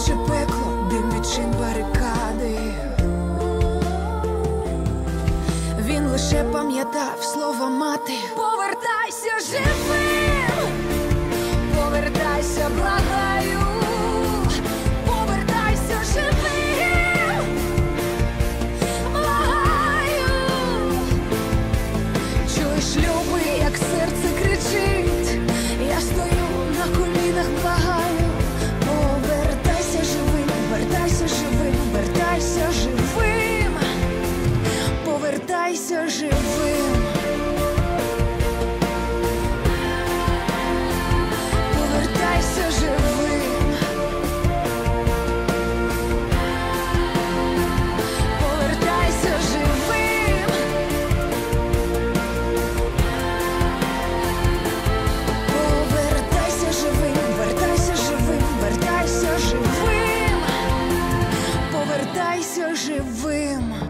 Наче пекло, відчин барикади. Він лише пам'ятав слова мати. Повертайся живим, повертайся живим.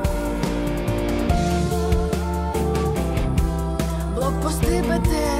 Posso debater